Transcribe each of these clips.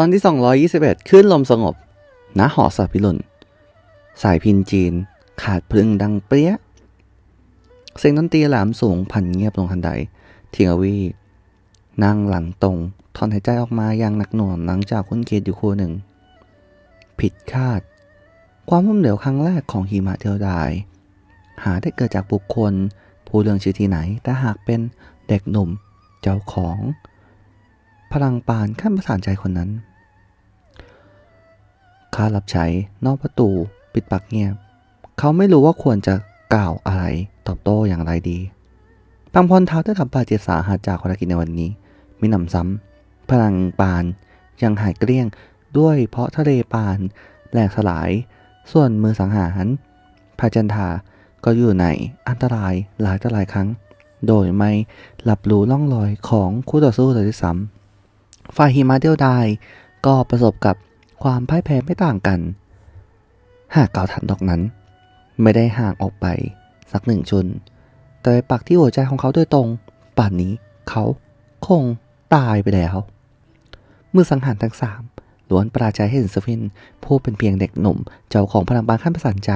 ตอนที่ 221 ขึ้นลมสงบ ณ หอสพิรุณสายพินจีน ขาดพลึงดังเปรี้ย เสียงดนตรีแหลมสูงพันเงียบลงทันใดเทียวีนั่งหลังตรง ถอนหายใจออกมาอย่างหนักหน่วงหลังจากคุ้นเคียดอยู่คู่หนึ่ง ผิดคาด ความล้มเหลวครั้งแรกของหิมะเทียวดาย หาได้เกิดจากบุคคล ผู้เรื่องชื่อที่ไหน แต่หากเป็นเด็กหนุ่มเจ้าของ พลังปานขั้นประสานใจคนนั้น ข้ารับใช้นอกประตู ปิดปากเงียบ เขาไม่รู้ว่าควรจะกล่าวอะไรตอบโต้อย่างไรดีปังพรเท้าได้รับบาดเจ็บสาหัสจากภารกิจในวันนี้มีหนำซ้ำพลังปานยังหายเกลี้ยงด้วยเพราะทะเลปานแหลกสลาย ส่วนมือสังหารพาจันทาก็อยู่ในอันตรายหลายต่อหลายครั้ง โดยไม่รับรู้ล่องรอยของคู่ต่อสู้เลยด้วยซ้ำฝ่ายหิมาเดียวดายก็ประสบกับ ความพ่ายแพ้ไม่ต่างกัน หากเก่าทันดอกนั้น ไม่ได้ห่างออกไปสักหนึ่งชุนแต่ไปปักที่หัวใจของเขาโดยตรง ป่านนี้เขาคงตายไปแล้ว เมื่อสังหารทั้งสามล้วนปราชัยให้เห็นสฟินผู้เป็นเพียงเด็กหนุ่ม เจ้าของพลังบานขั้นประสานใจ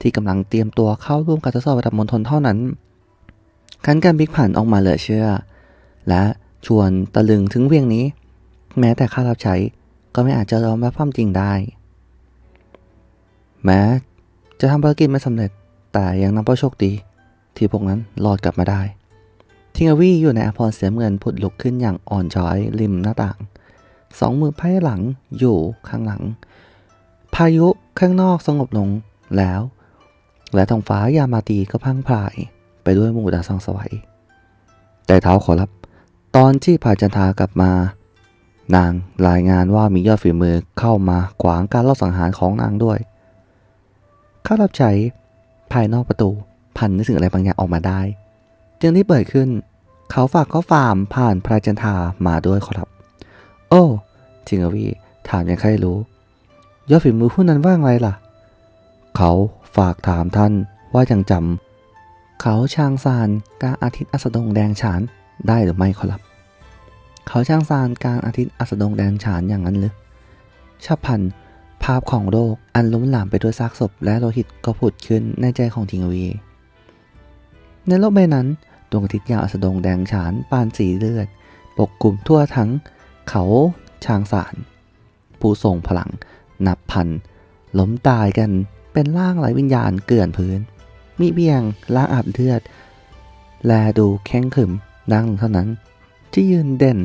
ที่กำลังเตรียมตัวเข้าร่วมการทดสอบระดับมณฑลเท่านั้นคันการบิ๊กผ่านออกมาเหลือเชื่อ และชวนตะลึงถึงเวียงนี้ แม้แต่ข้ารับใช้ ก็ไม่อาจจะยอมรับความจริงได้ แม้จะทำภารกิจไม่สำเร็จ แต่ยังนับว่าโชคดี ที่พวกนั้นรอดกลับมาได้ ทิงอวี่อยู่ในอภรเสียเงินผุดลุกขึ้นอย่างอ่อนช้อยริมหน้าต่าง สองมือไพ่หลังอยู่ข้างหลัง พายุข้างนอกสงบลงแล้ว และท้องฟ้ายามาตีก็พังพราย ไปด้วยหมู่ดาวสองสวัยแต่เท้าขอรับ ตอนที่พาจันทากลับมา นางรายงานว่ามียอดฝีมือเข้ามาขวางการลอบสังหารของนางด้วย ข้ารับใช้ภายนอกประตูพันนึกถึงอะไรบางอย่างออกมาได้ จึงที่เปิดขึ้น เขาฝากข้อความผ่านพระจันทามาด้วยขอรับ โอ้จิงอวีถามยังใครรู้ ยอดฝีมือผู้นั้นว่าไงล่ะ เขาฝากถามท่านว่ายังจำเขาช่างซานกาอาทิตย์อัสดงแดงฉานได้หรือไม่ขอรับ เขาช่างซานกลางอาทิตย์อัสดงแดงฉานอย่างนั้นหรือฉับพลันภาพของโลกอันล้มหลามไปด้วยซากศพและโลหิตก็ผุดขึ้นในใจของทิงวี ในโลกใบนั้นดวงอาทิตย์ยาวอัสดงแดงฉานปานสีเลือด ปกคลุมทั่วทั้งเขาชางสารผู้ทรงพลัง นับพันล้มตายกันเป็นร่างไร้วิญญาณเกลื่อนพื้น มีเบียงล่างอาบเลือด แลดูแข็งขึมดังเท่านั้น ที่ยืนเด่น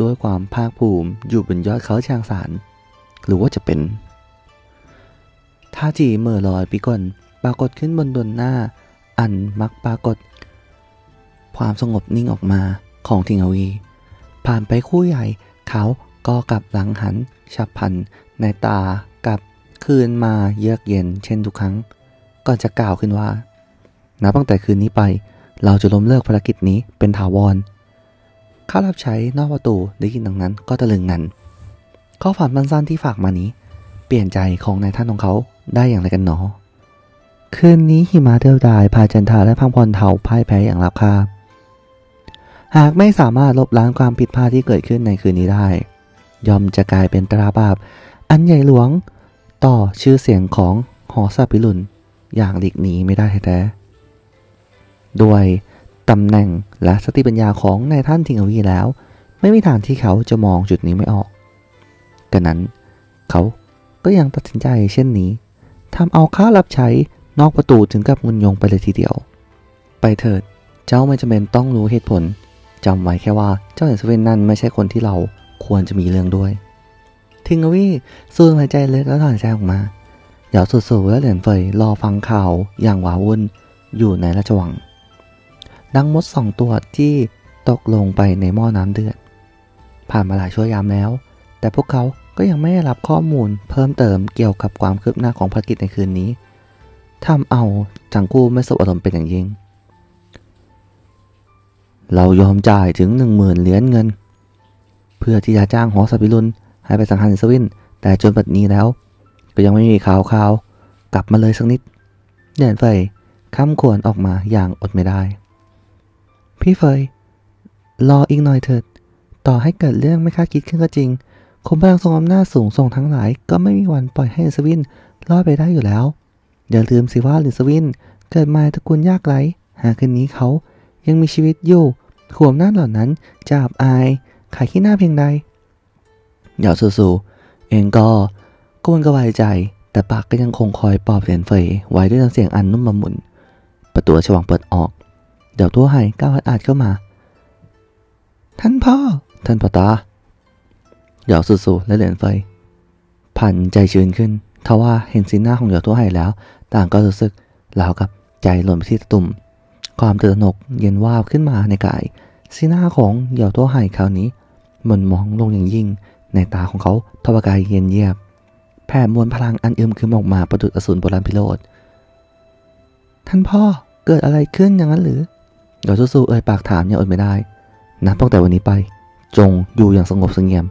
ด้วยความภาคภูมิอยู่บนยอดเขาชางสารหรือว่าจะเป็นท่าจีเมื่อลอยปีก่อนปรากฏขึ้นบนดนหน้า อันมักปรากฏ ความสงบนิ่งออกมาของทิงอวี ผ่านไปคู่ใหญ่เขาก็กลับหลังหันฉับพลันในตากับคืนมาเยือกเย็นเช่นทุกครั้ง ก่อนจะกล่าวขึ้นว่า นับตั้งแต่คืนนี้ไป เราจะล้มเลิกภารกิจนี้เป็นถาวร ข้ารับใช้นอกประตูได้ยินดังนั้นก็ตะลึงงัน ข้อความสั้นๆที่ฝากมานี้ เปลี่ยนใจของนายท่านของเขาได้อย่างไรกันหนอ คืนนี้หิมะเดียวดายพาจันทาและพังพรเทาพ่ายแพ้อย่างราบคาบหากไม่สามารถลบล้างความผิดพลาดที่เกิดขึ้นในคืนนี้ได้ ย่อมจะกลายเป็นตราบาป อันใหญ่หลวงต่อชื่อเสียงของหอซาปิลุนอย่างหลีกหนีไม่ได้แท้ๆด้วย ตำแหน่งและสติปัญญาของนายท่านทิงอวีแล้ว ไม่มีทางที่เขาจะมองจุดนี้ไม่ออกกันนั้น เขาก็ยังตัดสินใจเช่นนี้ทำเอาข้ารับใช้นอกประตูถึงกับงุนงงไปเลยทีเดียว ไปเถิด เจ้าไม่จำเป็นต้องรู้เหตุผลจำไว้แค่ว่าเจ้าเห็นสเวนนั่นไม่ใช่คนที่เราควรจะมีเรื่องด้วย ทิงอวีสูดหายใจเล็กแล้วถอนใจออกมาเหยาสูดๆและเหรียญเฟยรอฟังข่าวอย่างหวาวุ่นอยู่ในราชวัง ดังมดสองตัวที่ตกลงไปในหม้อน้ำเดือด ผ่านมาหลายชั่วยามแล้ว แต่พวกเขาก็ยังไม่ได้รับข้อมูลเพิ่มเติมเกี่ยวกับความคืบหน้าของภารกิจในคืนนี้ทำเอาจังกู้ไม่สบอารมณ์เป็นอย่างยิ่ง เรายอมจ่ายถึงหนึ่งหมื่นเหรียญเงิน เพื่อที่จะจ้างหอสปิรุนให้ไปสังหารสวิน แต่จนปัจจุบันแล้ว ก็ยังไม่มีข่าวข่าวกลับมาเลยสักนิดเด่นเฟค้ำควรออกมาอย่างอดไม่ได้ พี่เฟย รออีกหน่อยเถิด ต่อให้เกิดเรื่องไม่คาดคิดขึ้นก็จริงคนพลังทรงอำนาจสูงส่งทั้งหลาย ก็ไม่มีวันปล่อยให้ลิสวินรอดไปได้อยู่แล้ว อย่าลืมสิว่าลินสวิน เกิดมาตระกูลยากไร้หากคืนนี้เขายังมีชีวิตอยู่ขวมหน้าเหล่านั้นจะอับอาย ขายขี้หน้าเพียงใดเหยาสูๆเองก็กวนกระวายใจ แต่ปากก็ยังคงคอยปลอบเหรียญเฟยไว้ด้วยน้ำเสียงอันนุ่มละมุน ประตูฉวังเปิดออก เดี๋ยวตัวไห่ก้าวอาดเข้ามา ท่านพ่อ ท่านพ่อตาเหยาสูๆและเหรียญเฟยพันใจชื้นขึ้นทว่าเห็นสีหน้าของเหยาตัวไห่แล้ว ต่างก็รู้สึกราวกับใจหล่นไปที่ตะตุ่ม ความตื่นตระหนกเย็นวาบขึ้นมาในกาย สีหน้าของเหยาตัวไห่คราวนี้มันมองลงอย่างยิ่ง ในตาของเขาทวากายเย็นเยียบ แผ่มวลพลังอันอึมครึมออกมาประดุจอสูรโบราณพิโรธท่านพ่อเกิดอะไรขึ้นอย่างนั้นหรือ เหยาสู้ๆเอ่ยปากถามอย่างอดไม่ได้ นับตั้งแต่วันนี้ไป จงอยู่อย่างสงบเสงี่ยม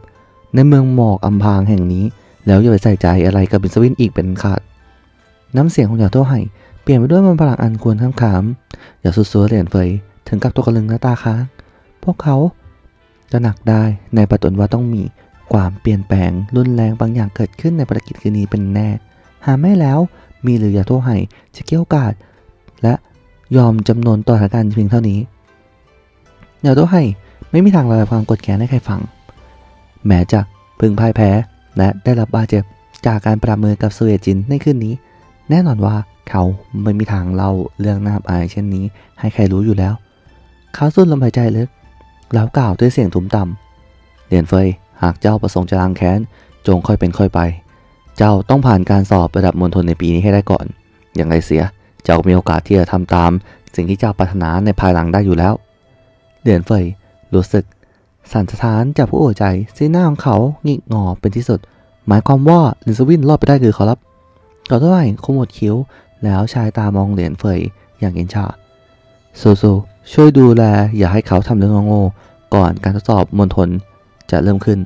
ในเมืองหมอกอำพางแห่งนี้ แล้วอย่าไปใส่ใจอะไรกับบินสวินอีกเป็นขาด น้ำเสียงของเหยาตัวไห่เปลี่ยนไปด้วยมวลพลังอันควรข้ามขามอย่าสุดซัวเหรียญเฟยถึงกับตัวกระลึงหน้าตาค้างพวกเขาจะหนักได้ในปฏิว่าต้องมีความเปลี่ยนแปลงรุนแรงบางอย่างเกิดขึ้นในภารกิจคืนนี้เป็นแน่ หาไม่แล้วมีหรืออย่าโทษให้จะเกี่ยวกาดและ ยอมจำนนต่อสถานการณ์เพียงเท่านี้อย่าโทษให้ไม่มีทางระบายความกดแค้นให้ใครฟัง แม้จะพึงพ่ายแพ้และได้รับบาดเจ็บจากการประมือกับสเวจินในคืนนี้ แน่นอนว่าเขาไม่มีทางเล่าเรื่องน่าอายเช่นนี้ ให้ใครรู้อยู่แล้ว เขาสูดลมหายใจลึกแล้วกล่าวด้วยเสียงทุ้มต่ำเรียนเฟยหากเจ้าประสงค์จะล้างแค้นจงค่อยเป็นค่อยไป เจ้าต้องผ่านการสอบระดับมณฑลในปีนี้ให้ได้ก่อน อย่างไรเสีย เจ้ามีโอกาสที่จะทำตามสิ่งที่เจ้าปรารถนาในภายหลังได้อยู่แล้ว เหรียนเฟยรู้สึก สั่นสะท้านจากผู้โอใจสีหน้าของเขาหงิกงอเป็นที่สุด หมายความว่าลินสวินรอดไปได้คือขอรับก่อนเท่าไหร่ขมวดคิ้ว แล้วชายตามองเหรียญเฟยอย่างเย็นชาซูซูช่วยดูแลอย่าให้เขาทำเรื่องโง่ก่อนการทดสอบมณฑลจะเริ่มขึ้น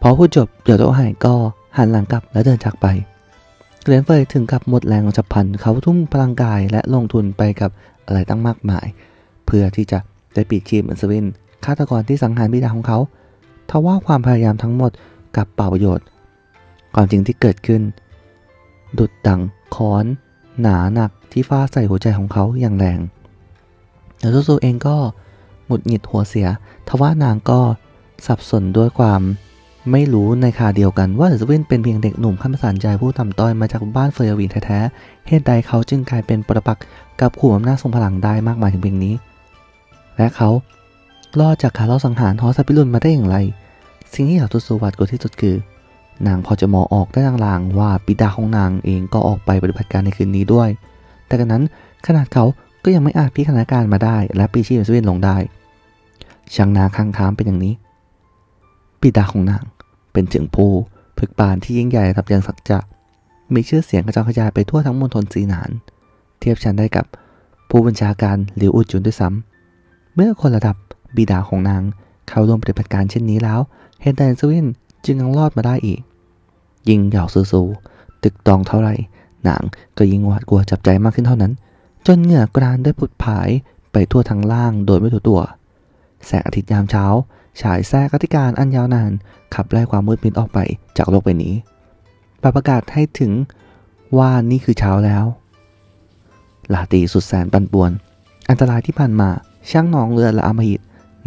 พอพูดจบเดี๋ยวโตัวไห่ก็หันหลังกลับและเดินจากไป เหรียญเฟยถึงกับหมดแรงฉับพลันเขาทุ่มพลังกายและลงทุนไปกับอะไรตั้งมากมาย เพื่อที่จะได้ปิดชีพอันสวินฆาตกรที่สังหารบิดาของเขาทว่าความพยายามทั้งหมดกับเปล่าประโยชน์ ความจริงที่เกิดขึ้น ดุดดังค้อน หนาหนักที่ฟาใส่หัวใจของเขาอย่างแรงแล้วซูซูเองก็หงุดหงิดหัวเสีย ทว่านางก็สับสนด้วยความ ไม่รู้ในคาเดียวกันว่าเซเว่นเป็นเพียงเด็กหนุ่มข้ามสารใจผู้ต่ำต้อยมาจากบ้านเฟยวินแท้ๆ เหตุใดเขาจึงกลายเป็นประปักษ์กับขู่อำนาจทรงพลังได้มากมายถึงเพียงนี้ และเขารอดจากการลสังหารฮอสปิรุนมาได้อย่างไร สิ่งที่อยากทุสวัสดิ์กว่าที่สุดคือ นางพอจะมองออกได้ลางๆว่าบิดาของนางเองก็ออกไปปฏิบัติการในคืนนี้ด้วย แต่กันนั้นขนาดเขาก็ยังไม่อาจพลิกสถาการมาได้ และปีชีพเซเว่นลงได้ช่างนาข้างค้ามเป็นอย่างนี้บิดาของนาง เป็นถึงผู้พึกปานที่ยิ่งใหญ่ระดับยังสักจะมีชื่อเสียงกระจายขยายไปทั่วทั้งมณฑลซีหนาน เทียบชั้นได้กับผู้บัญชาการหลิวอุจุนด้วยซ้ำเมื่อคนระดับบิดาของนางเข้าร่วมปฏิบัติการเช่นนี้แล้วเฮนไดนสวินจึงยังรอดมาได้อีก ยิ่งเหยาสูๆตึกตองเท่าไหร่นางก็ยิ่งหวาดกลัวจับใจมากขึ้นเท่านั้น จนเหงื่อกรานได้ผุดผายไปทั่วทั้งล่างโดยไม่ถูตัว แสงอาทิตย์ยามเช้า ฉายแทรกอธิการอันยาวนาน ขับไล่ความมืดมิดออกไปจากโลกใบนี้ประกาศให้ถึงว่านี่คือเช้าแล้ว ลาตีสุดแสนปันป่วน อันตรายที่ผ่านมาช่างนองเรือและอมหิต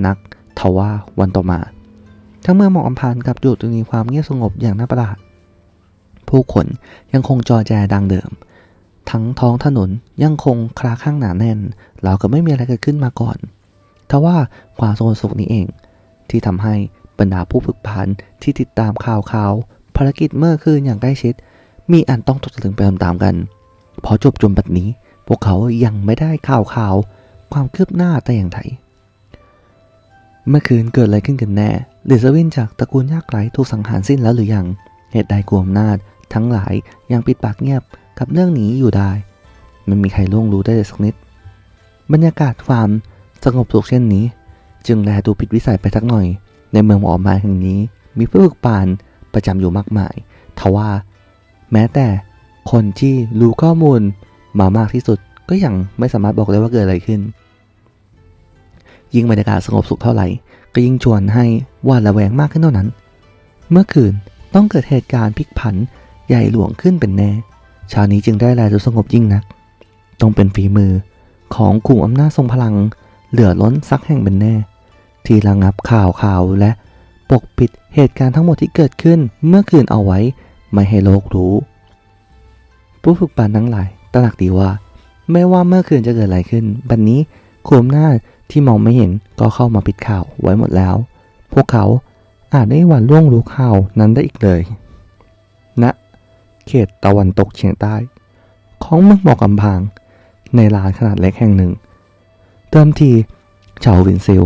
นักทว่าวันต่อมา ทั้งเมืองหมอกอัมพานกับอยู่ตรงนี้ความเงียบสงบอย่างน่าประหลาด ผู้คนยังคงจอแจดังเดิม ทั้งท้องถนนยังคงคลาข้างหนาแน่นเราก็ไม่มีอะไรเกิดขึ้นมาก่อน ทว่าความสงบสุขนี้เอง ที่ทำให้บรรดาผู้ฝึกพันที่ติดตามข่าวข่าวภารกิจเมื่อคืนอย่างใกล้ชิด มีอันต้องตกตะลึงไปตามๆกัน พอจบจนบัดนี้ พวกเขายังไม่ได้ข่าวข่าว ความคืบหน้าแต่อย่างไรเมื่อคืนเกิดอะไรขึ้นกันแน่เดซวินจากตระกูลยากไร้ถูกสังหารสิ้นแล้วหรือยัง เหตุใดกลัวอำนาจ ทั้งหลายยังปิดปากเงียบกับเรื่องนี้อยู่ได้ไม่มีใครล่วงรู้ได้เลยสักนิด บรรยากาศความสงบสุขเช่นนี้ จึงแลดูผิดวิสัยไปสักหน่อย ในเมืองหมอมาแห่งนี้มีผู้ฝึกปานประจำอยู่มากมายทว่า แม้แต่คนที่รู้ข้อมูลมามากที่สุดก็ยังไม่สามารถบอกได้ว่าเกิดอะไรขึ้น ยิ่งบรรยากาศสงบสุขเท่าไหร่ ก็ยิ่งชวนให้วาดระแวงมากขึ้นเท่านั้น เมื่อคืนต้องเกิดเหตุการณ์พลิกผันใหญ่หลวงขึ้นเป็นแน่เชาวนี้จึงได้แลดูสงบยิ่งนัก ต้องเป็นฝีมือของกลุ่มอำนาจทรงพลัง เหลือล้นสักแห่งเป็นแน่ ที่ระงับข่าวข่าวและปกปิดเหตุการณ์ทั้งหมดที่เกิดขึ้นเมื่อคืนเอาไว้ ไม่ให้โลกรู้ ผู้ฝึกปานทั้งหลายตระหนักดีว่า ไม่ว่าเมื่อคืนจะเกิดอะไรขึ้น บัดนนี้คุมหน้าที่มองไม่เห็นก็เข้ามาปิดข่าวไว้หมดแล้ว พวกเขาอาจไม่มีวันล่วงรู้ข่าวนั้นได้อีกเลยณนะเขตตะวันตกเฉียงใต้ ของเมืองหมอกำพาง ในลานขนาดเล็กแห่งหนึ่ง เติมทีชาววินซิล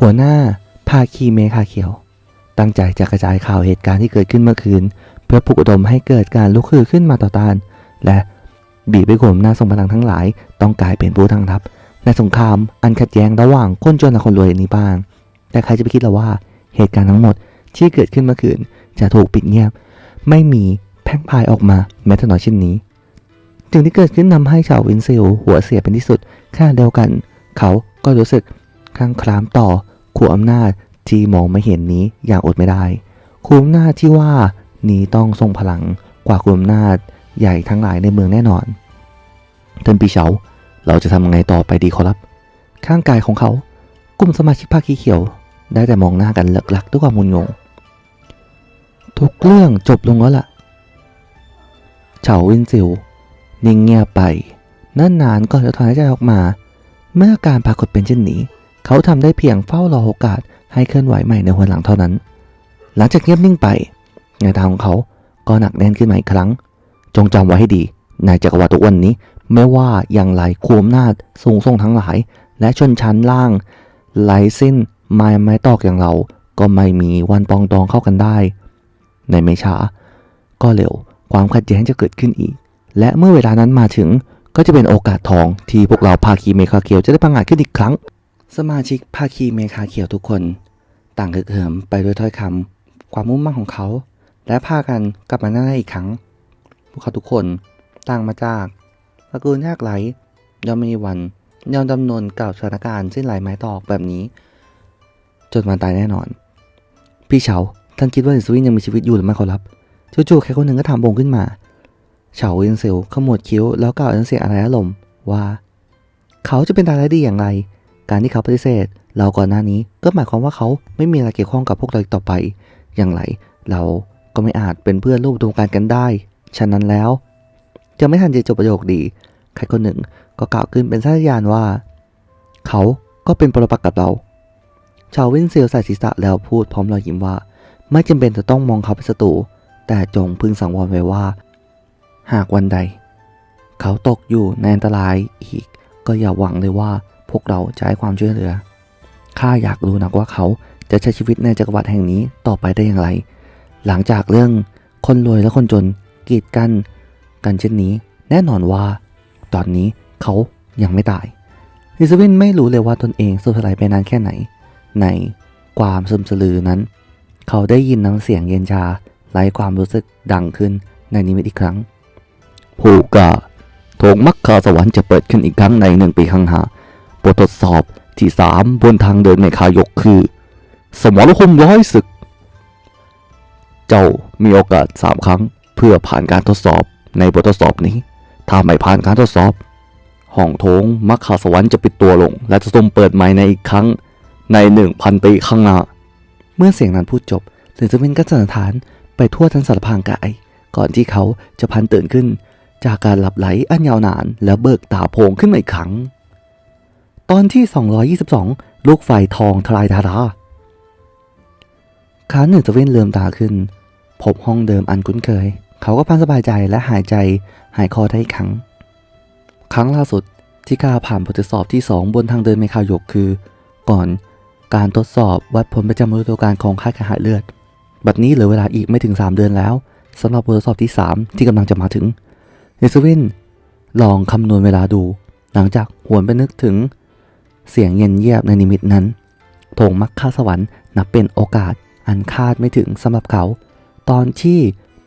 หัวหน้าภาคีเมคาเขียว ตั้งใจจะกระจายข่าวเหตุการณ์ที่เกิดขึ้นเมื่อคืน เพื่อปลุกระดมให้เกิดการลุกคือขึ้นมาต่อต้าน และบีบไปข่มหน้าทรงพลังทั้งหลาย ต้องกลายเป็นผู้ทั้งทัพในสงครามอันขัดแย้งระหว่างคนจนกับคนรวยนี้บ้าง แต่ใครจะไปคิดล่ะว่าเหตุการณ์ทั้งหมดที่เกิดขึ้นเมื่อคืนจะถูกปิดเงียบ ไม่มีแพร่งพายออกมาแม้แต่น้อยเช่นนี้สิ่งที่เกิดขึ้นนำให้ชาววินซิลหัวเสียเป็นที่สุดขณะเดียวกัน เขาก็รู้สึก คลั่งคลามต่อขู่อำนาจที่มองไม่เห็นนี้อย่างอดไม่ได้ขู่อำนาจที่ว่านี้ต้องทรงพลังกว่าขู่อำนาจใหญ่ทั้งหลายในเมืองแน่นอนท่านปีเฉาเราจะทำไงต่อไปดีขอรับ ข้างกายของเขากลุ่มสมาชิกภาคีเขียว ได้แต่มองหน้ากันเลิกลักด้วยความงุนงง ทุกเรื่องจบลงแล้วล่ะเฉาวินซิวนิ่งเงียบไปนั่นนานก่อนจะถอนหายใจออกมา เมื่อการปรากฏเป็นเช่นนี้ เขาทำได้เพียงเฝ้ารอโอกาสให้เคลื่อนไหวใหม่ในหัวหลังเท่านั้น หลังจากเงียบนิ่งไปงานทางของเขาก็หนักแน่นขึ้นมาอีกครั้ง จงจำไว้ให้ดีนายจักรวรรดิทุกวันนี้ไม่ว่าอย่างไรคุมนาจสูงส่งทั้งหลาย และชนชั้นล่างไหลสิ้นไม้ไม้ตอกอย่างเรา ก็ไม่มีวันปองดองเข้ากันได้ ในไม่ช้าก็เร็วความขัดแย้งจะเกิดขึ้นอีก และเมื่อเวลานั้นมาถึงก็จะเป็นโอกาสทองที่พวกเราภาคีเมคาเขียวจะได้พังอาจขึ้นอีกครั้ง สมาชิกภาคีเมคาเขียวทุกคน ต่างกึกเหิมไปด้วยถ้อยคำความมุ่งมั่นของเขา และพากันกลับมาหน้าอีกครั้ง พวกเขาทุกคนต่างมาจากตระกูลยากไร้ย่อมไม่มีวันยอมดำนนกับสถานการณ์สิ้นไหลไม้ตอกแบบนี้ จนวันตายแน่นอน พี่เฉาท่านคิดว่าอิสวินยังมีชีวิตอยู่หรือไม่ขอรับจู่ๆใครคนหนึ่งก็ถามโบงขึ้นมาเฉาวินเซลขมวดคิ้วแล้วกล่าวด้วยเสียงอะไรอารมณ์ว่า เขาจะเป็นตายร้ดีอย่างไร การที่เขาปฏิเสธ เราก่อนหน้านี้ก็หมายความว่าเขาไม่มีอะไรเกี่ยวข้องกับพวกเราต่อไป อย่างไรเราก็ไม่อาจเป็นเพื่อนร่วมดวงการกันได้ ฉะนั้นแล้ว จะไม่ทันจะจบประโยคดี ใครคนหนึ่งก็กล่าวขึ้นเป็นสัญญาณว่า เขาก็เป็นปรปักษ์กับเรา ชาววินเซลใส่ศีรษะแล้วพูดพร้อมรอยยิ้มว่า ไม่จำเป็นจะต้องมองเขาเป็นศัตรู แต่จงพึงสังวรไว้ว่า หากวันใด เขาตกอยู่ในอันตรายอีก ก็อย่าหวังเลยว่า พวกเราจะให้ความช่วยเหลือ ข้าอยากรู้นักว่าเขาจะใช้ชีวิตในจักรวรรดิแห่งนี้ต่อไปได้อย่างไร หลังจากเรื่องคนรวยและคนจนกีดกันกันเช่นนี้ แน่นอนว่า ตอนนี้เขายังไม่ตายลิซวินไม่รู้เลยว่าตนเองสุดทลายไปนานแค่ไหน ในความซึมสลือนั้น เขาได้ยินน้ำเสียงเย็นชาไร้ความรู้สึกดังขึ้นในนิมิตอีกครั้ง ผู้กล้าโถงมักคาสวรรค์จะเปิดขึ้นอีกครั้งในหนึ่งปีข้างหน้า บททดสอบที่สามบนทางเดินในคายกคือ สมรภูมิร้อยศึก เจ้ามีโอกาสสามครั้งเพื่อผ่านการทดสอบในบททดสอบนี้ ถ้าไม่ผ่านการทดสอบ ห้องโถงมักคาสวรรค์จะปิดตัวลง และจะต้องเปิดใหม่ในอีกครั้งในหนึ่งพันปีข้างหน้า เมื่อเสียงนั้นพูดจบเสียงจะเป็นก็สั่นสะท้านไปทั่วทั้งสารพางกาย ก่อนที่เขาจะพันตื่นขึ้น จากการหลับไหลอันยาวนานแล้วเบิกตาโพงขึ้นมาอีกครั้ง ตอนที่ 222 ลูกไฟทองทลายดาราครั้นหนึ่งจะเว้นเลื่อมตาขึ้น พบห้องเดิมอันคุ้นเคย เขาก็พันสบายใจและหายใจหายคอได้อีกครั้ง ครั้งล่าสุดที่กาผ่านบททดสอบที่ 2 บนทางเดินเมคายกคือ ก่อนการทดสอบวัดผลประจำฤดูกาลของค่ายกระหายเลือด บัดนี้เหลือเวลาอีกไม่ถึง 3 เดือนแล้วสำหรับบททดสอบที่ 3 ที่กำลังจะมาถึงเอซวินลองคำนวณเวลาดู หลังจากหวนไปนึกถึง เสียงเย็นเยียบในนิมิตนั้นโถงมักคาสวรรค์นับเป็นโอกาสอันคาดไม่ถึงสำหรับเขา ตอนที่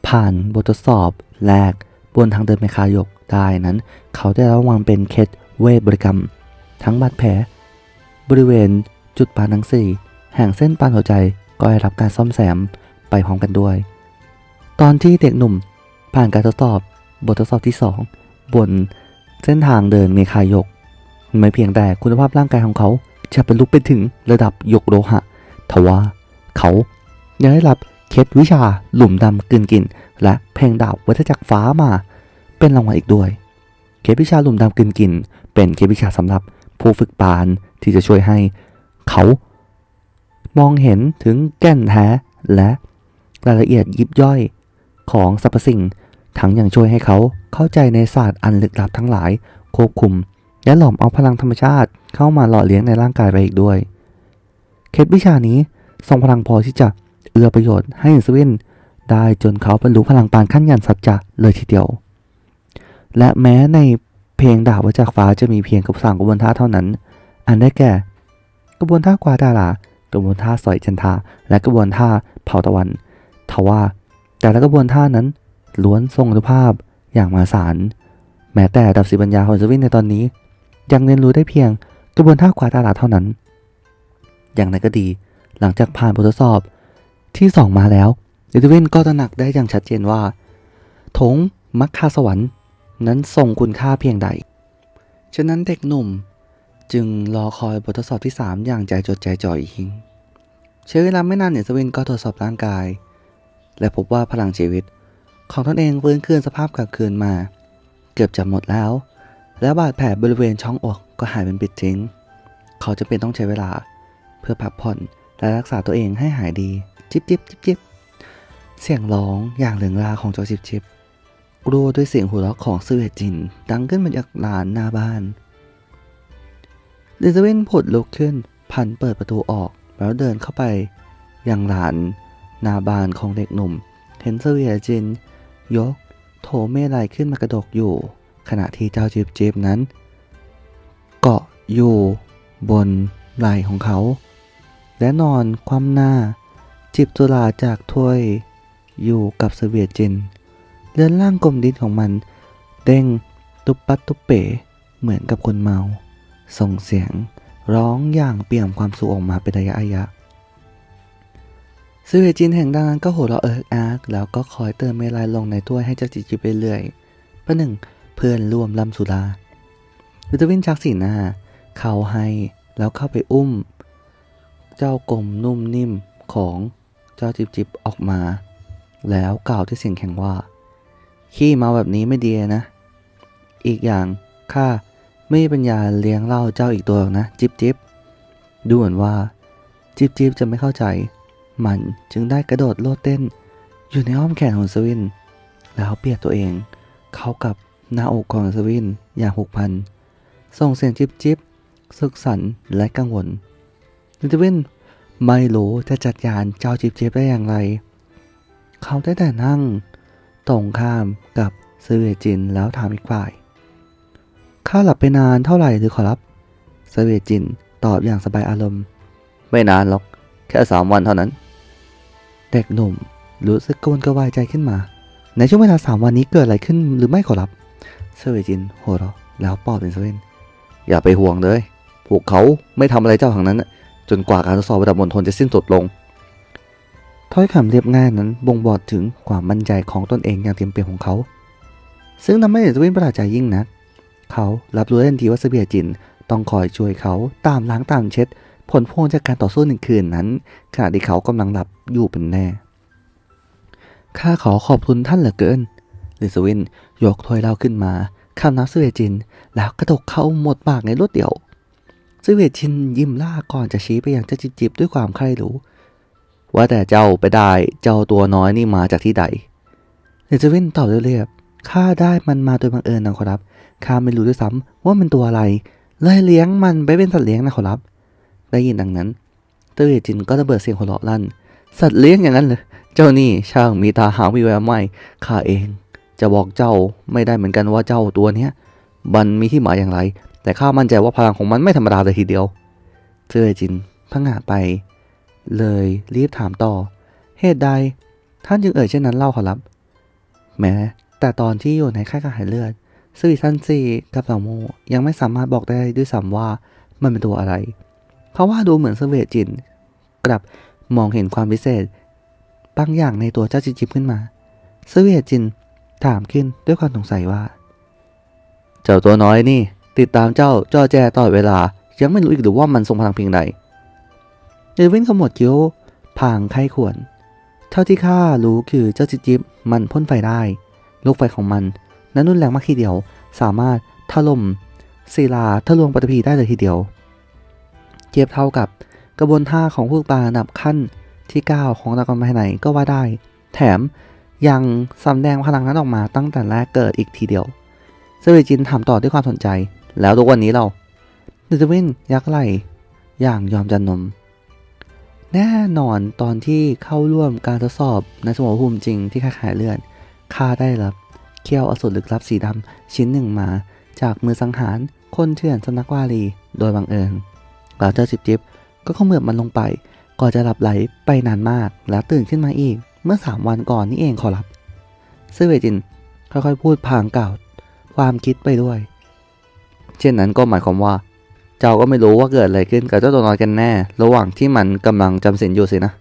ผ่านบททดสอบแรกบนทางเดินเมคายกได้นั้น เขาได้ระวังเป็นเคสเวทบริกรรม ทั้งบาดแผล บริเวณจุดปานทั้งสี่แห่งเส้นปานหัวใจก็ได้รับการซ่อมแซมไปพร้อมกันด้วย ตอนที่เด็กหนุ่มผ่านการทดสอบบททดสอบที่ 2 บนเส้นทางเดินเมคายก ไม่เพียงแต่คุณภาพร่างกายของเขาจะบรรลุไปถึงระดับยกโลหะ ทว่าเขายังได้รับเคล็ดวิชาหลุมดำกลืนกิน และเพลงดาววัฏจักรฟ้ามา เป็นรางวัลอีกด้วย เคล็ดวิชาหลุมดำกลืนกิน เป็นเคล็ดวิชาสำหรับผู้ฝึกปานที่จะช่วยให้ เขา มองเห็นถึงแก่นแท้และรายละเอียดยิบย่อยของสรรพสิ่ง ทั้งยังช่วยให้เขาเข้าใจในศาสตร์อันลึกลับทั้งหลายควบคุม และหลอมเอาพลังธรรมชาติเข้ามาหล่อเลี้ยงในร่างกายไปอีกด้วย เคล็ดวิชานี้ทรงพลังพอที่จะเอื้อประโยชน์ให้สวินได้จนเขาบรรลุพลังปานขั้นยันสัจจะเลยทีเดียว และแม้ในเพลงดาบวจากฟ้าจะมีเพียงกับสามกระบวนท่าเท่านั้น อันได้แก่ กระบวนท่ากวาดารากระบวนท่าสอยจันทา และกระบวนท่าเผาตะวัน ทว่า แต่ละกระบวนท่านั้นล้วนทรงคุณภาพอย่างมาศาลแม้แต่ดับสิปัญญาของสวินในตอนนี้ ยังเรียนรู้ได้เพียงกระบวนท่ากวาดาราเท่านั้น อย่างไรก็ดี หลังจากผ่านบททดสอบที่สองมาแล้วเอดวินก็ตระหนักได้อย่างชัดเจนว่าถงมัคคาสวรรค์ นั้นทรงคุณค่าเพียงใด ฉะนั้นเด็กหนุ่มจึงรอคอยบททดสอบที่ 3 อย่างใจจดใจจ่ออีกครั้งใช้เวลาไม่นานเนสวินก็ตรวจสอบร่างกาย และพบว่าพลังชีวิต ของตนเองฟื้นคืนสภาพกลับคืนมา เกือบจะหมดแล้ว และบาดแผลบริเวณช่องอกก็หายเป็นปิดทิ้ง เขาจะเป็นต้องใช้เวลาเพื่อพักผ่อนและรักษาตัวเองให้หายดี จิบจิบจิบจิบเสียงร้องอย่างเหลืองราของจ้าจิบจิบกลัวด้วยเสียงหัวเราะของซเวจิน ดังขึ้นมาจากลานหน้าบ้านลิซเวนผดลุกขึ้นพันเปิดประตูออกแล้วเดินเข้าไปยังหลานหน้าบ้านของเด็กหนุ่ม เห็นเสวียจิน ยกโถเมลัยขึ้นมากระดกอยู่ ขณะที่เจ้าจิบจิบนั้น เกาะอยู่บนไหล่ของเขา และนอนคว่ำหน้า จิบตุลาจากถ้วยอยู่กับเสวียจินเลือนร่างกลมดินของมัน เด้งตุบปัดตุบเป๋เหมือนกับคนเมา ส่งเสียงร้องอย่างเปี่ยมความสุขออกมาเป็นระยะระยะเสวียจินแห่งดังนั้นก็หัวเราะเอิกอาร์กแล้วก็คอยเติมเมลัยลงในถ้วยให้เจ้าจิบจิบไปเรื่อยประหนึ่ง เพื่อนร่วมลำสุราวิตวินชักสีหน้า เขาให้แล้วเข้าไปอุ้ม เจ้ากลมนุ่มนิ่มของเจ้าจิบจิบออกมา แล้วกล่าวด้วยเสียงแข็งว่า ขี้เมาแบบนี้ไม่ดีนะ อีกอย่างข้าไม่มีปัญญาเลี้ยงเหล่าเจ้าอีกตัวหรอกนะ จิบจิบดูเหมือนว่า จิบจิบจะไม่เข้าใจ มันจึงได้กระโดดโลดเต้น อยู่ในอ้อมแขนของสวิน แล้วเปียกตัวเองเข้ากับ หน้าอกของสวินอย่างผูกพันส่งเสียงจิบจิบสุขสันและกังวลสวินไม่รู้จะจัดการเจ้าจิบจิบได้อย่างไร เขาได้แต่นั่ง ตรงข้ามกับเซเวจินแล้วถามอีกฝ่าย ข้าหลับไปนานเท่าไหร่หรือขอรับเซเวจินตอบอย่างสบายอารมณ์ ไม่นานหรอก แค่สามวันเท่านั้น เด็กหนุ่มรู้สึกกวนกระวายใจขึ้นมา ในช่วงเวลาสามวันนี้เกิดอะไรขึ้นหรือไม่ขอรับ เซเวจินหัวเราะแล้วปอบเป็นเซเวนอย่าไปห่วงเลย พวกเขาไม่ทำอะไรเจ้าทางนั้น จนกว่าการทดสอบระดับมณฑลจะสิ้นสุดลง ถ้อยคำเรียบง่ายนั้นบ่งบอกถึงความมั่นใจของตนเองอย่างเต็มเปี่ยมของเขา ซึ่งทำให้เซเวนประหลาดใจยิ่งนัก เขารับรู้ได้ทันทีว่าเสเบีจินต้องคอยช่วยเขาตามล้างตามเช็ด ผลพวงจากการต่อสู้หนึ่งคืนนั้น ขณะที่เขากำลังหลับอยู่เป็นแน่ข้าขอขอบคุณท่านเหลือเกินลิซวิน ยกถ้วยเหล้าขึ้นมาข้ามน้ำเสเวจิน แล้วกระดกเข้าหมดปากในรวดเดียวเสเวจินยิ้มล่าก่อนจะชี้ไปยังเจ้าจิบจิบด้วยความใคร่รู้ ว่าแต่เจ้าไปได้เจ้าตัวน้อยนี่มาจากที่ใดลิซวินตอบเรียบๆข้าได้มันมาโดยบังเอิญนะขอรับข้าไม่รู้ด้วยซ้ำว่ามันตัวอะไร เลยเลี้ยงมันไปเป็นสัตว์เลี้ยงนะขอรับ ได้ยินดังนั้นเตเวจินก็ระเบิดเสียงหัวเราะลั่น สัตว์เลี้ยงอย่างนั้นเลยเจ้านี่ช่างมีตาหางมีแววไม่ข้าเอง จะบอกเจ้าไม่ได้เหมือนกันว่าเจ้าตัวเนี้ยมันมีที่หมายอย่างไร แต่ข้ามั่นใจว่าพลังของมันไม่ธรรมดาเลยทีเดียวเตเวจินพังหาไป เลยรีบถามต่อ เหตุใดท่านจึงเอ่ยเช่นนั้นเล่าขอรับ แม้ แต่ตอนที่อยู่ในค่ายกระหายเลือดซึ่งซันซีกับเหล่าโมยังไม่สามารถบอกได้ด้วยซ้ำว่ามันเป็นตัวอะไร เพราะว่าดูเหมือนเสเวจิน กลับมองเห็นความพิเศษบางอย่างในตัวเจ้าจิจิบขึ้นมาเซเวจิน ถามขึ้นด้วยความสงสัยว่า เจ้าตัวน้อยนี่ ติดตามเจ้าจ้อแจตลอดเวลา ยังไม่รู้อีกหรือว่ามันทรงพลังเพียงใดเดวินขมวดคิ้วพางไข้ขวน เท่าที่ข้ารู้คือเจ้าจิบจิบมันพ่นไฟได้ ลูกไฟของมัน นั้นรุนแรงมากทีเดียว สามารถถล่มศิลาทะลวงปฐพีได้เลยทีเดียว เทียบเท่ากับกระบวนท่าของพวกปลาระดับขั้นที่ 9 ของตะกอนภายในก็ว่าได้ แถม ยังสำแดงพลังนั้นออกมาตั้งแต่แรกเกิดอีกทีเดียวเซเวจินถามต่อด้วยความสนใจ แล้วทุกวันนี้เราเดวินยักไหลอย่างยอมจำนนแน่นอนตอนที่เข้าร่วมการทดสอบในสมรภูมิจริงที่คล้ายๆเลือดข้าได้รับเขี้ยวอสูรลึกลับสีดำชิ้นหนึ่งมา จากมือสังหารคนเถื่อนสำนักวาลีโดยบังเอิญแล้วเจ้าจิบจิบก็เขมือบมันลงไปก่อนจะหลับไหลไปนานมากแล้วตื่นขึ้นมาอีก เมื่อสามวันก่อนนี่เองขอรับซึ่งเวจินค่อยๆพูดพางกล่าวความคิดไปด้วย เช่นนั้นก็หมายความว่า เจ้าก็ไม่รู้ว่าเกิดอะไรขึ้นกับเจ้าตัวน้อยกันแน่ ระหว่างที่มันกำลังจำศีลอยู่สินะ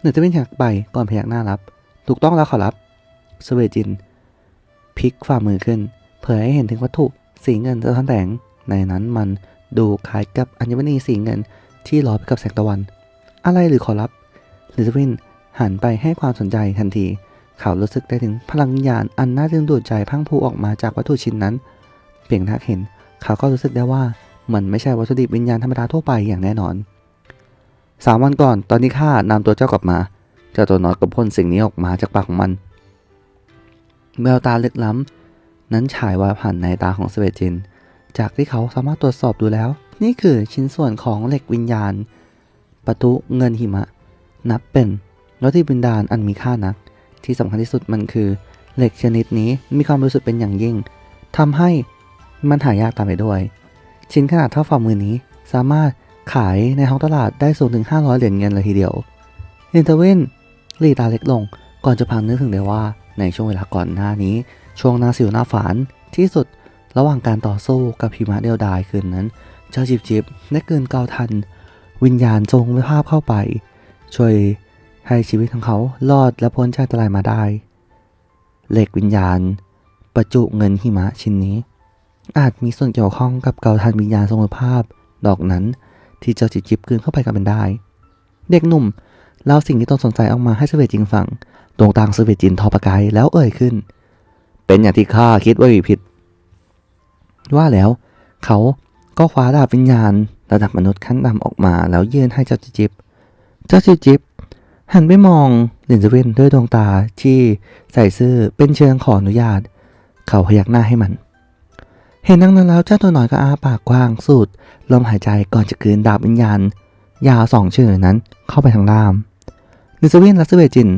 หนึ่งจะเป็นหักไปก่อนพยักหน้ารับ ถูกต้องแล้วขอรับสเวจินพลิกฝ่ามือขึ้น เผยให้เห็นถึงวัตถุสีเงินสะท้อนแสงในนั้นมันดูคล้ายกับอัญมณีสีเงินที่ลอยไปกับแสงตะวัน อะไรหรือขอรับลิซวิน หันไปให้ความสนใจทันที เขารู้สึกได้ถึงพลังวิญญาณอันน่าดึงดูดใจพังผูออกมาจากวัตถุชิ้นนั้น เพียงทักเห็น เขาก็รู้สึกได้ว่ามันไม่ใช่วัตถุดิบวิญญาณธรรมดาทั่วไปอย่างแน่นอนสามวันก่อนตอนที่ข้านำตัวเจ้ากลับมา เจ้าตัวน้อยก็พ่นสิ่งนี้ออกมาจากปากของมันแววตาลึกล้ำ นั้นฉายวาผ่านในตาของสเวจิน จากที่เขาสามารถตรวจสอบดูแล้ว นี่คือชิ้นส่วนของเหล็กวิญญาณ ประตูเงินหิมะ นับเป็น แล้วัตถุวิญญาณอันมีค่านัก ที่สำคัญที่สุดมันคือเหล็กชนิดนี้มีความรู้สึกเป็นอย่างยิ่งทำให้มันหายากตามไปด้วย ชิ้นขนาดเท่าฝ่ามือนี้สามารถขายในท้องตลาดได้สูงถึง 500 เหรียญเงินเลยทีเดียวลินเทเวนลีตาเล็กลงก่อนจะพังนึกถึงได้ว่าในช่วงเวลาก่อนหน้านี้ ช่วงหน้าสิวหน้าฝานที่สุดระหว่างการต่อสู้กับพิมะเดียวดายคืนนั้น เจ้าจิบจิบได้เกินเกาทัน วิญญาณทรงวิภาพเข้าไป ช่วย ให้ชีวิตของเขารอดและพ้นจากอันตรายมาได้ เหล็กวิญญาณ ประจุเงินหิมะชิ้นนี้ อาจมีส่วนเกี่ยวข้องกับเกาทันวิญญาณทรงภาพ ดอกนั้นที่เจ้าจิบจิบกลืนเข้าไปกันเป็นได้ เด็กหนุ่มเล่าสิ่งที่ตนสนใจออกมาให้เสเวจิงฟังดวงตาเสเวจินทอประกายแล้วเอ่ยขึ้น เป็นอย่างที่ข้าคิดว่าผิด ว่าแล้ว เขาก็คว้าดาบวิญญาณ ระดับมนุษย์ขั้นต่ำออกมา แล้วยื่นให้เจ้าจิจิบ เจ้าจิจิบ หันไปมองหลินเซเว่นด้วยดวงตาที่ใส่ซื่อเป็นเชิงขออนุญาต เขาพยักหน้าให้มัน เห็นดังนั้นแล้วเจ้าตัวน้อยก็อาปากกว้างสูดลมหายใจก่อนจะกลืนดาบวิญญาณ ยาวสองเชื่อนั้นเข้าไปทางด้ามลินเซเวนและสเวจิน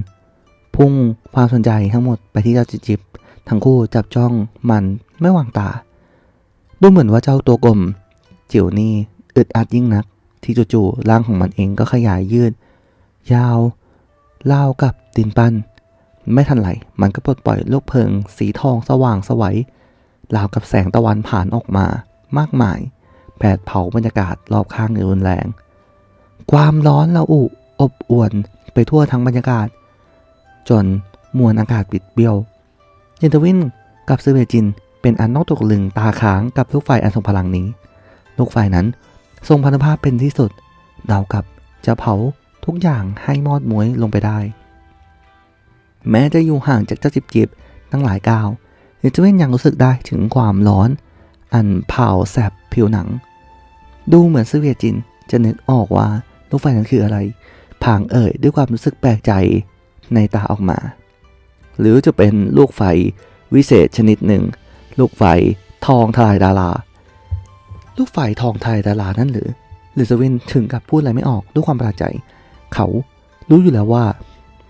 พุ่งความสนใจทั้งหมดไปที่เจ้าจิบจิบทั้งคู่จับจ้องมันไม่วางตา ดูเหมือนว่าเจ้าตัวกลม จิ๋วนี่อึดอัดยิ่งนัก ที่จู่ๆร่างของมันเองก็ขยายยืด ยาว ล่าวกับดินปัน ไม่ทันไหลมันก็ปลดปล่อยลูกเพลิง สีทองสว่างสวัยราวกับแสงตะวันผ่านออกมามากมาย แผดเผาบรรยากาศรอบข้างอย่างรุนแรง ความร้อนระอุอบอวนไปทั่วทั้งบรรยากาศ จนมวลอากาศบิดเบี้ยวเยนทวินกับซเวจิน เป็นอันนอกตกลึงตาค้างกับลูกไฟอันทรงพลังนี้ ลูกไฟนั้นทรงพันธภาพเป็นที่สุดเดากับจะเผา ทุกอย่างให้มอดม้วยลงไปได้ แม้จะอยู่ห่างจากเจ้าจิบจิบตั้งหลายก้าวเยนทวินยังรู้สึกได้ถึงความร้อน อันเผาแสบผิวหนัง ดูเหมือนซเวจินจะนึกออกว่าลูกไฟนั้นคืออะไรพางเอ่ยด้วยความรู้สึกแปลกใจในตาออกมา หรือจะเป็นลูกไฟวิเศษชนิดหนึ่ง ลูกไฟทองทลายดารา ลูกไฟทองทลายดารานั่นหรือลิซวินถึงกับพูดอะไรไม่ออกด้วยความประหลาดใจ เขารู้อยู่แล้วว่า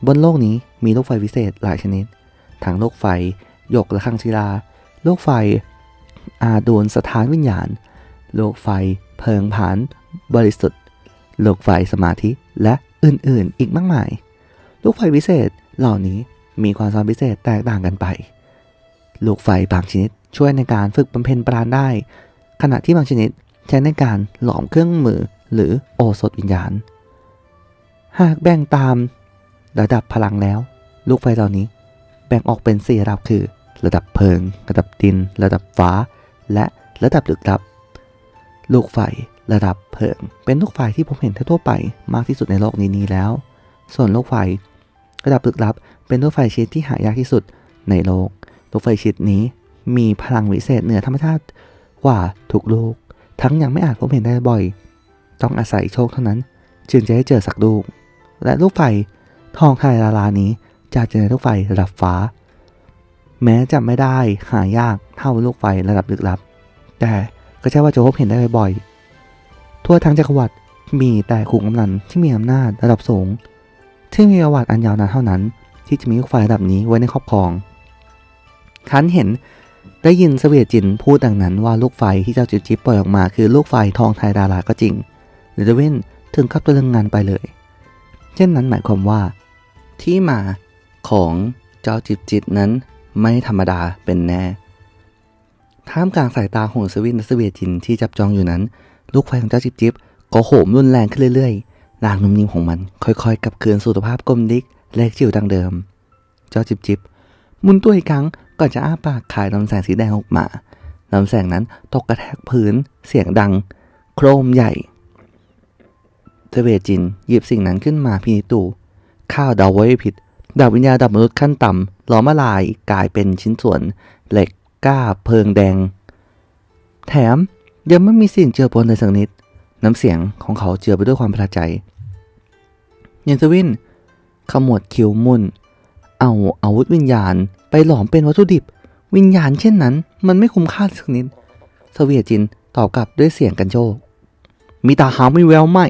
บนโลกนี้มีลูกไฟวิเศษหลายชนิดทั้งลูกไฟหยกและคังศิลาลูกไฟอาโดนสถานวิญญาณลูกไฟเพิงผานบริสุทธิ์ลูกไฟสมาธิและอื่นๆ อีกมากมายลูกไฟพิเศษเหล่านี้มีความสามารถพิเศษแตกต่างกันไป ลูกไฟบางชนิดช่วยในการฝึกบำเพ็ญปราณได้ ขณะที่บางชนิดใช้ในการหลอมเครื่องมือหรือโอสถวิญญาณ หากแบ่งตามระดับพลังแล้ว ลูกไฟเหล่านี้แบ่งออกเป็นสี่ระดับคือ ระดับเพลิง ระดับดิน ระดับฟ้า และระดับลึกลับ ลูกไฟระดับเพลิง เป็นลูกไฟที่ผมเห็นทั่วไปมากที่สุดในโลกนี้นี้แล้ว ส่วนลูกไฟ ระดับลึกลับ เป็นลูกไฟชนิดที่หายากที่สุดในโลก ลูกไฟชนิดนี้มีพลังวิเศษเหนือธรรมชาติกว่าทุกลูก ทั้งยังไม่อาจพบเห็นได้บ่อย ต้องอาศัยโชคเท่านั้น จึงจะได้เจอสักลูก และลูกไฟทองไทยลาลานี้จะเจอลูกไฟระดับฟ้า แม้จะไม่ได้หายากเท่าลูกไฟระดับลึกลับ แต่ก็ใช่ว่าจะพบเห็นได้บ่อยๆ ทั่วทั้งจักรวรรดิมีแต่ขุมกำนันที่มีอำนาจระดับสูง ที่มีประวัติอันยาวนานเท่านั้น ที่จะมีลูกไฟระดับนี้ไว้ในครอบครองคันเห็นได้ยินเสวียจินพูดดังนั้นว่าลูกไฟที่เจ้าจิบจิบปล่อยออกมาคือลูกไฟทองไทยดาราก็จริงเดเวินถึงกับตัวเรื่องงานไปเลย เช่นนั้นหมายความว่า ที่มาของเจ้าจิบจิตนั้นไม่ธรรมดาเป็นแน่ ท่ามกลางสายตาของสวินและสเวียจินที่จับจองอยู่นั้น ลูกไฟของเจ้าจิบจิบก็โหมรุนแรงขึ้นเรื่อยๆร่างนุ่มนิ่มของมัน ค่อยๆกลับคืนสู่สภาพกลมดิกเล็กจิ๋วดังเดิม เจ้าจิบจิบมุนตัวอีกครั้งก่อนจะอ้าปากขายลำแสงสีแดงออกมาลำแสงนั้นตกกระแทกพื้นเสียงดัง โครมใหญ่ ทเวจิน หยิบสิ่งนั้นขึ้นมาพินิจดูข้าวเดาไว้ผิดดาบวิญญาณดาบมนุษย์ขั้นต่ำหลอมละลายกลายเป็นชิ้นส่วน เหล็กก้าเพลิงแดง แถมยังไม่มีสิ่งเจือปนเลยสักนิด น้ำเสียงของเขาเจือไปด้วยความประทับใจเยนสวินขมวดคิ้วมุนเอาอาวุธวิญญาณไปหลอมเป็นวัตถุดิบ วิญญาณเช่นนั้น มันไม่คุ้มค่าสักนิดเสวียจินตอบกลับด้วยเสียงกันโชคมีตาหาไม่แววไม่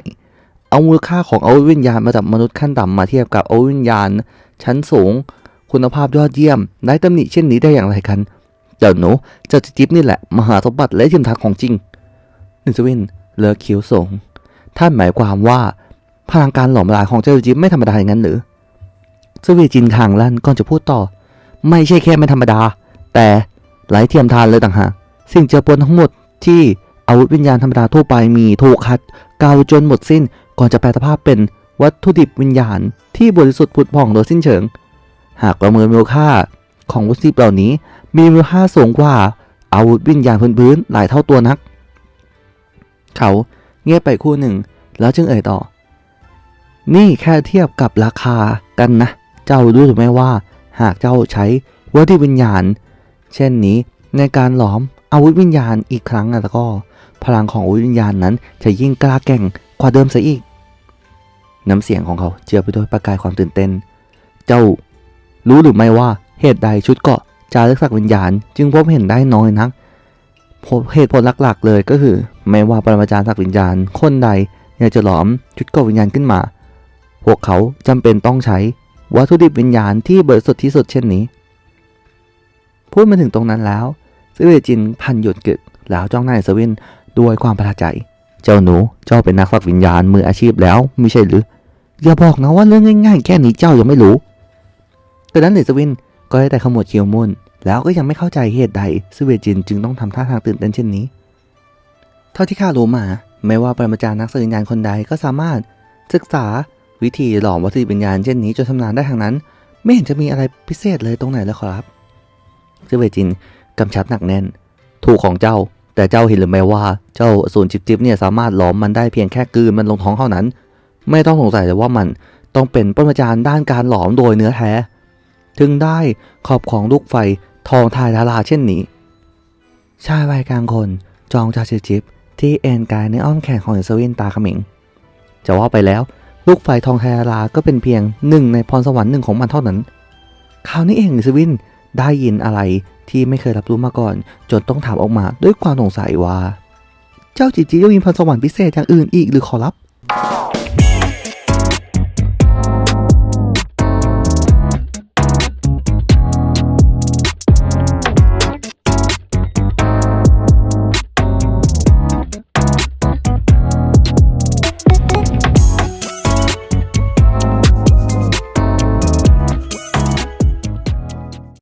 เอามูลค่าของอาวุธวิญญาณมาจากมนุษย์ขั้นต่ำมาเทียบกับอาวุธวิญญาณ ชั้นสูง คุณภาพยอดเยี่ยมได้ตำหนิเช่นนี้ได้อย่างไรกันเจ้าหนูเจ้าจิ๊บนี่แหละมหาสมบัติและทิมทางของจริงนิสวินเลิกคิ้วส่งท่านหมายความว่าพลังการหลอมละลายของเจ้าจิ๊บไม่ธรรมดาอย่างนั้นหรือสวีจินคางลั่นก่อนจะพูดต่อ ไม่ใช่แค่ไม่ธรรมดา แต่ไร้เทียมทานเลยต่างหากสิ่งเจือปนทั้งหมดที่อาวุธวิญญาณธรรมดาทั่วไปมีถูกขัดเกาจนหมดสิ้น ก่อนจะแปลสภาพเป็นวัตถุดิบวิญญาณที่บริสุทธิ์ผุดผ่องโดยสิ้นเชิง หากประเมินมูลค่าของวัตถุดิบเหล่านี้ มีมูลค่าสูงกว่าอาวุธวิญญาณพื้นๆหลายเท่าตัวนัก เขาเงียบไปครู่หนึ่ง แล้วจึงเอ่ยต่อ นี่แค่เทียบกับราคากันนะ เจ้ารู้หรือไม่ว่า หากเจ้าใช้วัตถุวิญญาณ เช่นนี้ในการหลอมอาวุธวิญญาณอีกครั้งแล้วก็ พลังของอาวุธวิญญาณนั้นจะยิ่งกล้าแก่ง กว่าเดิมซะอีก น้ำเสียงของเขาเจือไปด้วยประกายความตื่นเต้น เจ้า รู้หรือไม่ว่าเหตุใดชุดเกาะจารึกศักดิ์วิญญาณ จึงพบเห็นได้น้อยนักเหตุผลหลักๆ เลยก็คือ ไม่ว่าปรมาจารย์ศักดิ์วิญญาณ คนใดอยากจะหลอมชุดเกาะวิญญาณขึ้นมา พวกเขาจำเป็นต้องใช้วัตถุดิบวิญญาณที่บริสุทธิ์ที่สุดเช่นนี้ พูดมาถึงตรงนั้นแล้วซิเวจินพันหยุดกึกแล้วจ้องหน้าเซวินด้วยความประทับใจ เจ้าหนู เจ้าเป็นนักสักวิญญาณมืออาชีพแล้วไม่ใช่หรือ อย่าบอกนะว่าเรื่องง่ายๆแค่นี้เจ้ายังไม่รู้แต่นั้นเดซวินก็ได้แต่ขมวดคิ้วมุนแล้วก็ยังไม่เข้าใจเหตุใดซิเวจินจึงต้องทำท่าทางตื่นเต้นเช่นนี้ เท่าที่ข้ารู้มา ไม่ว่าปรมาจารย์นักสื่อวิญญาณคนใดก็สามารถศึกษาวิธีหลอมวัตถุวิญญาณเช่นนี้จนชำนาญได้ทางนั้น ไม่เห็นจะมีอะไรพิเศษเลยตรงไหนเลยขอรับซิเวจินกำชับหนักแน่น ถูกของเจ้า แต่เจ้าเห็นหรือไม่ว่าเจ้าศูนจิบจิบเนี่ยสามารถหลอมมันได้เพียงแค่กืนมันลงท้องเท่านั้น ไม่ต้องสงสัยเลยว่ามันต้องเป็นปรมาจารย์ด้านการหลอมโดยเนื้อแท้ถึงได้ขอบของลูกไฟทองทายดาราเช่นนี้ ชายวัยกลางคนจองจาชิจิบที่เอ็นกายในอ้อมแขนของเอสวินตาขมิงจะว่าไปแล้ว ลูกไฟทองทายดาราก็เป็นเพียงหนึ่งในพรสวรรค์หนึ่งของมันเท่านั้น คราวนี้เองเอสวิน ได้ยินอะไรที่ไม่เคยรับรู้มาก่อน จนต้องถามออกมาด้วยความสงสัยว่า เจ้าจิจิยังมีพรสวรรค์พิเศษอย่างอื่นอีกหรือขอรับ